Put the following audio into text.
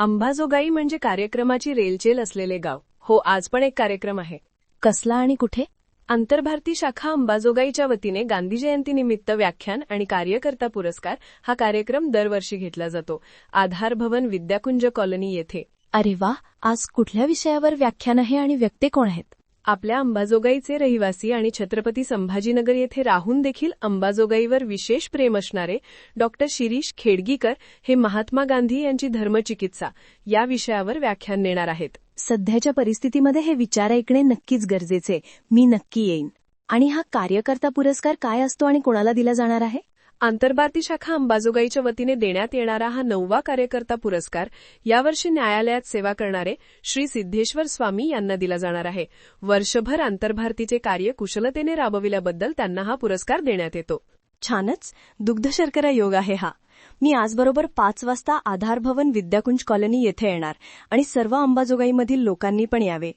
अंबाजोगाई म्हणजे कार्यक्रमाची रेलचेल असलेले गाव. हो आज पण एक कार्यक्रम आहे. कसला आणि कुठे? आंतरभारती शाखा अंबाजोगाईच्या वतीने गांधी जयंतीनिमित्त व्याख्यान आणि कार्यकर्ता पुरस्कार हा कार्यक्रम दरवर्षी घेतला जातो. आधार भवन विद्याकुंज कॉलनी येथे. अरे वा आज कुठल्या विषयावर व्याख्यान आहे आणि व्यक्ती कोण आहेत? आपल्या अंबाजोगाईचे रहिवासी आणि छत्रपती संभाजीनगर येथे राहून देखील अंबाजोगाईवर विशेष प्रेम असणारे डॉक्टर शिरीष खेडगीकर हे महात्मा गांधी यांची धर्मचिकित्सा या विषयावर व्याख्यान देणार आहेत. सध्याच्या परिस्थितीमध्ये हे विचार ऐकणे नक्कीच गरजेचे मी नक्की येईन. आणि हा कार्यकर्ता पुरस्कार काय असतो आणि कोणाला दिला जाणार आहे? आंतरभारती शाखा अंबाजोगाईच्या वतीने देण्यात येणारा हा नववा कार्यकर्ता पुरस्कार यावर्षी न्यायालयात सेवा करणारे श्री सिद्धेश्वर स्वामी यांना दिला जाणार आहे. वर्षभर आंतरभारतीचे कार्य कुशलतेने राबविल्याबद्दल त्यांना हा पुरस्कार देण्यात येतो. छानच. दुग्ध शर्करा योग आहे हा. मी आजबरोबर पाच वाजता आधार भवन विद्याकुंज कॉलनी येथे येणार आणि सर्व अंबाजोगाईमधील लोकांनी पण यावे.